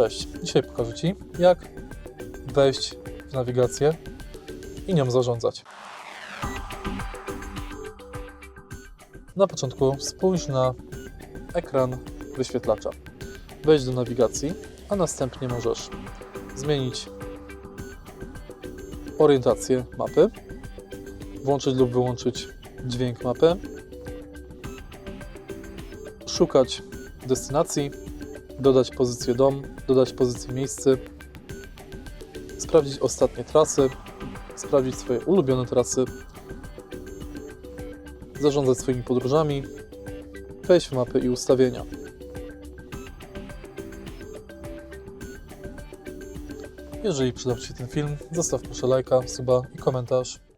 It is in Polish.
Cześć, dzisiaj pokażę Ci, jak wejść w nawigację i nią zarządzać. Na początku spójrz na ekran wyświetlacza. Wejdź do nawigacji, a następnie możesz zmienić orientację mapy, włączyć lub wyłączyć dźwięk mapy, szukać destynacji, dodać pozycję dom, dodać pozycję miejscy, sprawdzić ostatnie trasy, sprawdzić swoje ulubione trasy, zarządzać swoimi podróżami, wejść w mapy i ustawienia. Jeżeli przydał Ci się ten film, zostaw proszę lajka, suba i komentarz.